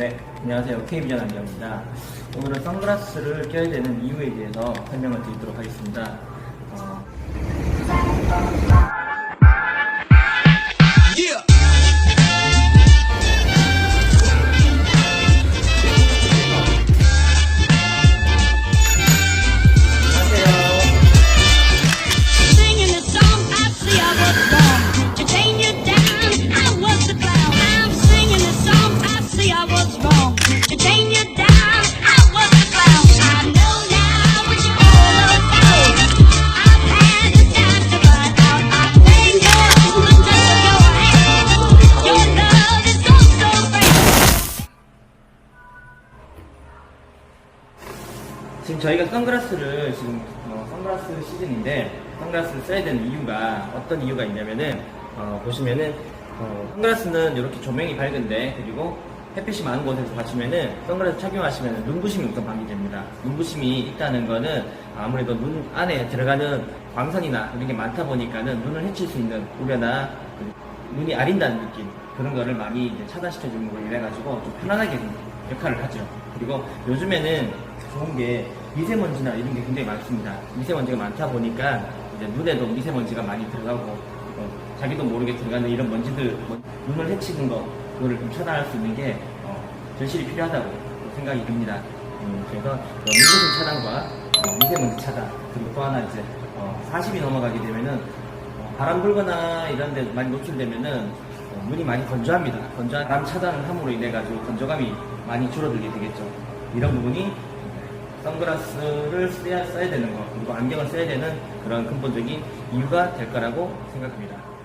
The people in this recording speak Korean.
네, 안녕하세요. K비전 안경입니다. 오늘은 선글라스를 껴야 되는 이유에 대해서 설명을 드리도록 하겠습니다. 지금 저희가 선글라스를 지금 어, 선글라스 시즌인데 선글라스를 써야 되는 이유가 어떤 이유가 있냐면은 어, 보시면은 어, 선글라스는 이렇게 조명이 밝은데 그리고 햇빛이 많은 곳에서 가시면은 선글라스 착용하시면 눈부심이 우선 방지됩니다. 눈부심이 있다는 거는 아무래도 눈 안에 들어가는 광선이나 이런 게 많다 보니까는 눈을 해칠 수 있는 우려나 눈이 아린다는 느낌 그런 거를 많이 차단시켜주는 걸로 인해가지고 좀 편안하게 역할을 하죠. 그리고 요즘에는 좋은 게 미세먼지나 이런 게 굉장히 많습니다. 미세먼지가 많다 보니까 이제 눈에도 미세먼지가 많이 들어가고 어, 자기도 모르게 들어가는 이런 먼지들 뭐, 눈을 해치는 거 그거를 좀 차단할 수 있는 게 어, 절실히 필요하다고 생각이 듭니다. 음, 그래서 어, 눈부신 차단과 어, 미세먼지 차단 그리고 또 하나 이제 어, 40이 넘어가게 되면은 어, 바람 불거나 이런 데 많이 노출되면은 어, 눈이 많이 건조합니다. 건조한 바람 차단을 함으로 인해 가지고 건조감이 많이 줄어들게 되겠죠. 이런 부분이 선글라스를 써야, 써야 되는 거 그리고 안경을 써야 되는 그런 근본적인 이유가 될 거라고 생각합니다.